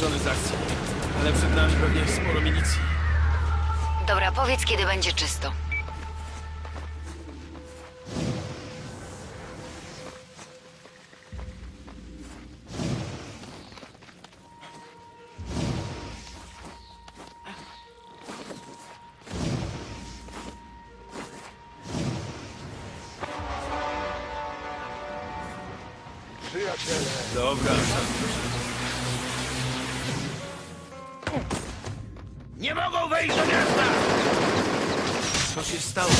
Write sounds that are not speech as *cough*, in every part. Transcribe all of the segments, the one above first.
wyłączony z akcji, ale przed nami pewnie sporo milicji. Dobra, powiedz, kiedy będzie czysto. Nie mogą wejść do miasta! co się stało?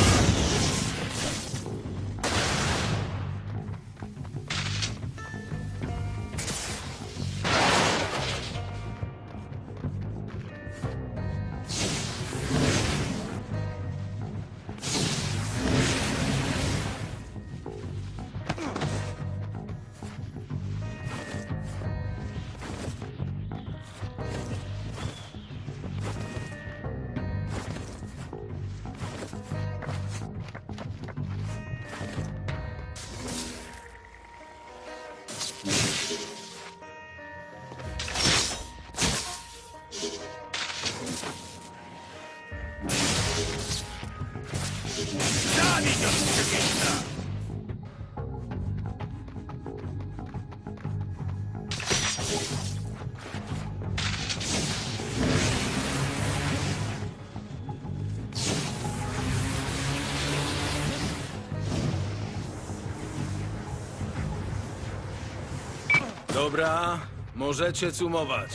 Dobra, możecie cumować.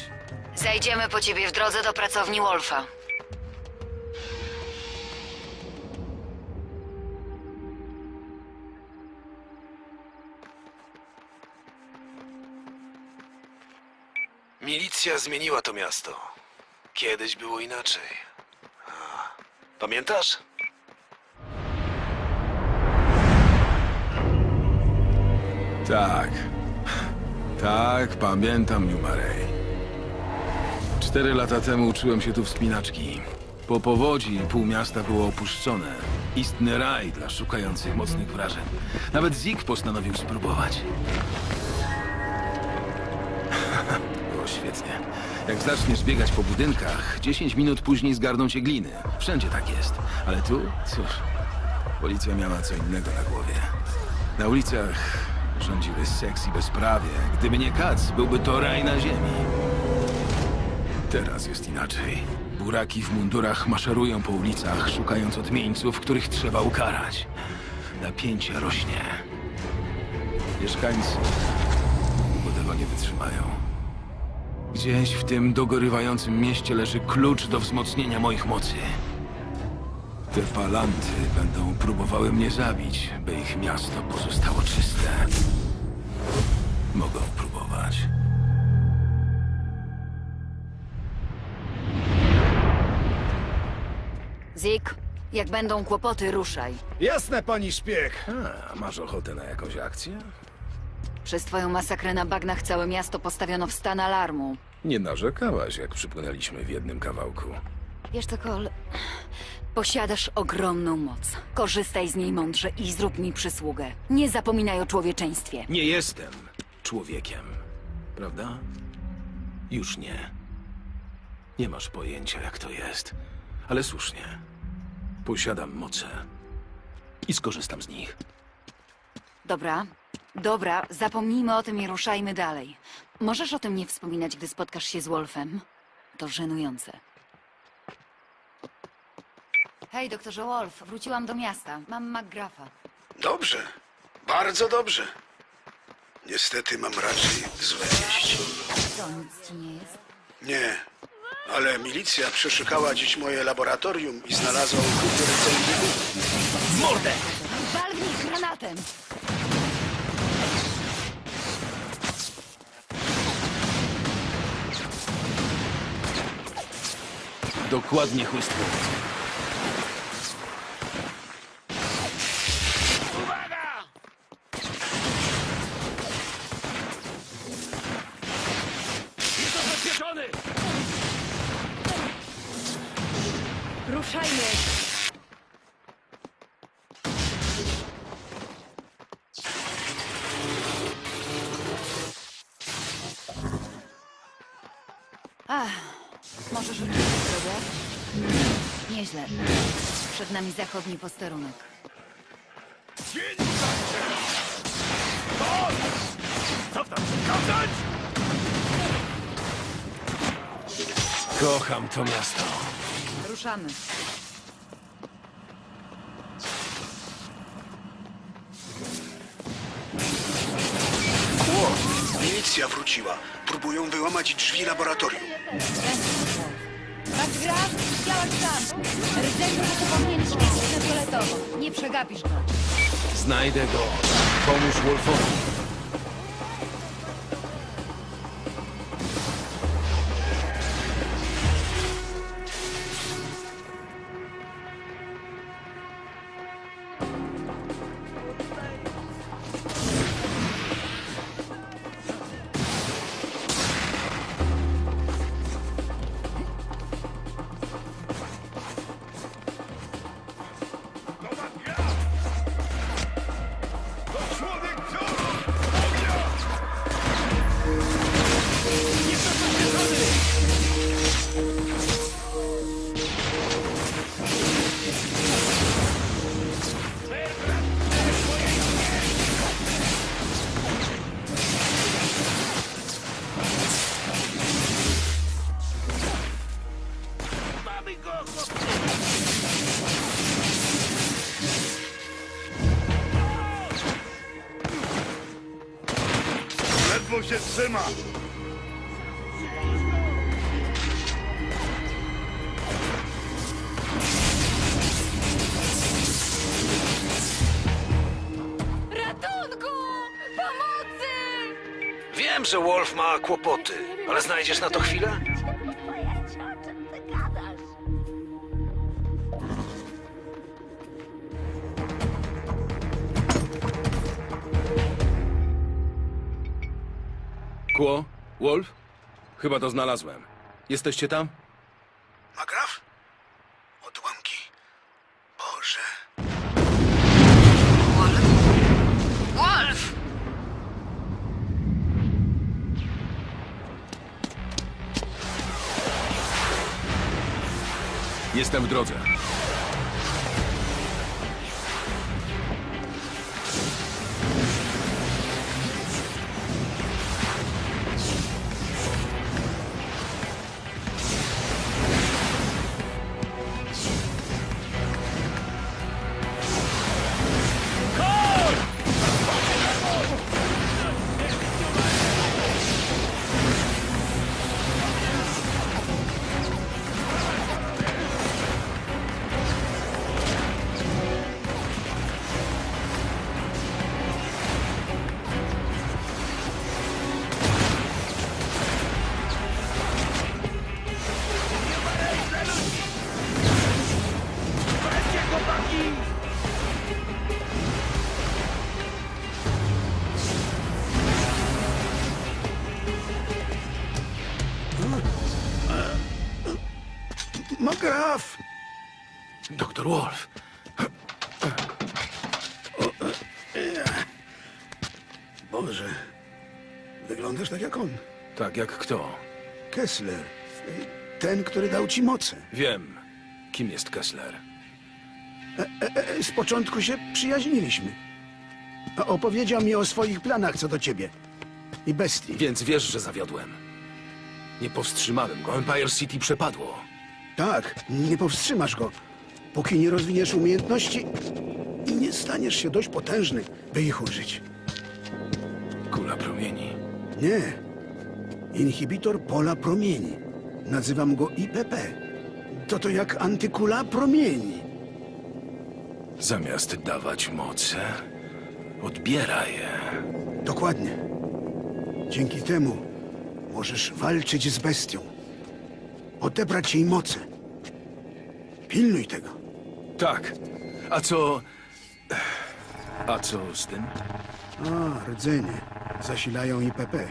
Zajdziemy po ciebie w drodze do pracowni Wolfa. Milicja zmieniła to miasto. Kiedyś było inaczej. A, Pamiętasz? Tak. Tak, pamiętam Marais. Cztery lata temu uczyłem się tu wspinaczki. Po powodzi pół miasta było opuszczone. Istny raj dla szukających mocnych wrażeń. Nawet Zik postanowił spróbować. *laughs* było świetnie. Jak zaczniesz biegać po budynkach, 10 minut później zgarną cię gliny. Wszędzie tak jest. Ale tu, cóż, policja miała co innego na głowie. Na ulicach rządziły seks i bezprawie. Gdyby nie kac, byłby to raj na ziemi. Teraz jest inaczej. Buraki w mundurach maszerują po ulicach, szukając odmieńców, których trzeba ukarać. Napięcie rośnie. Mieszkańcy tego nie wytrzymają. Gdzieś w tym dogorywającym mieście leży klucz do wzmocnienia moich mocy. Te palanty będą próbowały mnie zabić, by ich miasto pozostało czyste. Mogą próbować. Zik, jak będą kłopoty, ruszaj. Jasne, pani szpieg. A, masz ochotę na jakąś akcję? Przez twoją masakrę na bagnach całe miasto postawiono w stan alarmu. Nie narzekałaś, jak przypłynęliśmy w jednym kawałku. Wiesz co, Kol? Posiadasz ogromną moc. Korzystaj z niej mądrze i zrób mi przysługę. Nie zapominaj o człowieczeństwie. Nie jestem człowiekiem, prawda? Już nie. Nie masz pojęcia, jak to jest. Ale słusznie. Posiadam moce. I skorzystam z nich. Dobra, dobra, zapomnijmy o tym i ruszajmy dalej. Możesz o tym nie wspominać, gdy spotkasz się z Wolfem? To żenujące. Hej, doktorze Wolf, wróciłam do miasta. Mam McGraffa. Dobrze. Bardzo dobrze. Niestety mam raczej złe wieści. Co, nic ci nie jest? Nie, ale milicja przeszukała dziś moje laboratorium i znalazła ukryty rodzaj wybuchu. Mordę! Wal w nich granatem! Dokładnie chłystwo. Ach, możesz uczyć drogę? Nieźle. Przed nami zachodni posterunek. Dzień Co tam przeszkadzać? Kocham to miasto. Ruszamy. Milicja wróciła. Próbują wyłamać drzwi laboratorium. Masz graf? Działasz to powinien świecić na fioletowo. Nie przegapisz go. Znajdę go. Pomóż Wolfowi. Ledwo się trzyma. Ratunku! Pomocy! Wiem, że Wolf ma kłopoty, ale znajdziesz na to chwilę? Kło? Wolf? Chyba to znalazłem. Jesteście tam? Magraf? Odłamki. Boże. Wolf! Jestem w drodze. Magraf! Doktor Wolf. Boże. Wyglądasz tak jak on. Tak jak kto? Kessler. Ten, który dał ci moce. Wiem. Kim jest Kessler? E, Z początku się przyjaźniliśmy. A Opowiedział mi o swoich planach co do ciebie. I bestii. Więc wiesz, że zawiodłem. Nie powstrzymałem go. Empire City przepadło. Tak, nie powstrzymasz go, póki nie rozwiniesz umiejętności i nie staniesz się dość potężny, by ich użyć. Kula promieni. Nie. Inhibitor pola promieni. Nazywam go IPP. To to jak antykula promieni. Zamiast dawać moce, odbiera je. Dokładnie. Dzięki temu możesz walczyć z bestią. Odebrać jej moce Pilnuj tego. Tak. A co... A co z tym? A, rdzenie. Zasilają IPP.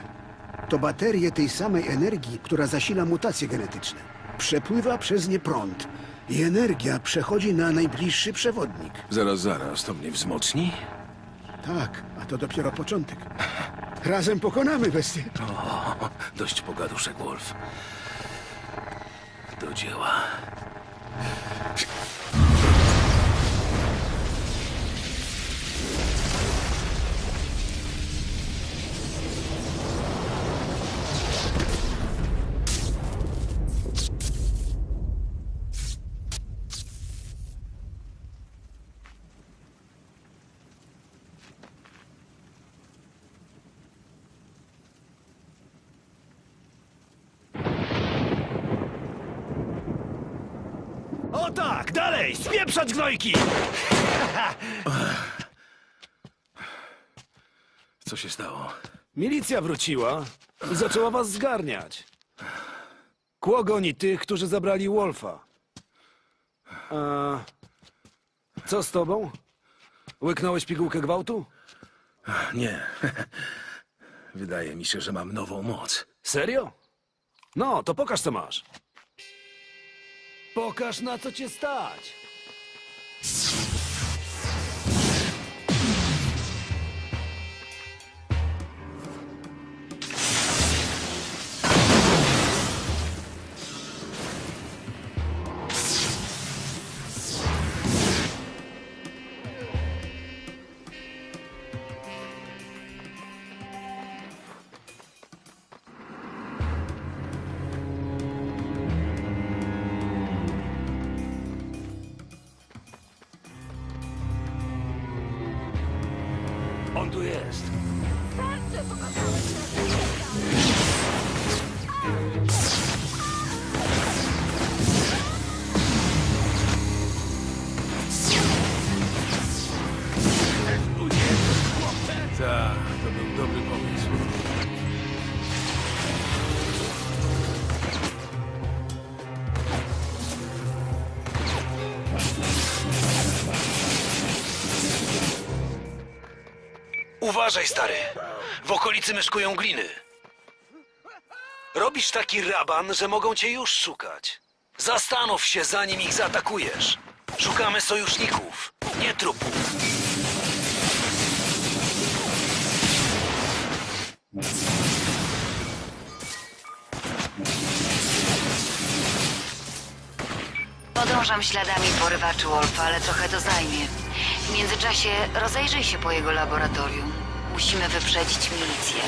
To baterie tej samej energii, która zasila mutacje genetyczne. Przepływa przez nie prąd. I energia przechodzi na najbliższy przewodnik. Zaraz, zaraz, to mnie wzmocni? Tak, a to dopiero początek. Razem pokonamy bestię. O, dość pogaduszek, Wolf. Do tak, dalej, spieprzać gnojki! Co się stało? Milicja wróciła i zaczęła was zgarniać. Kło goni tych, którzy zabrali Wolfa. A co z tobą? Łyknąłeś pigułkę gwałtu? Nie. *laughs* Wydaje mi się, że mam nową moc. Serio? No, to pokaż co masz. Pokaż na co cię stać. On tu Uważaj, stary. W okolicy myszkują gliny. Robisz taki raban, że mogą cię już szukać. Zastanów się, zanim ich zaatakujesz. Szukamy sojuszników, nie trupów. Podążam śladami porywaczy Wolfa, ale trochę to zajmie. W międzyczasie rozejrzyj się po jego laboratorium. Musimy wyprzedzić milicję.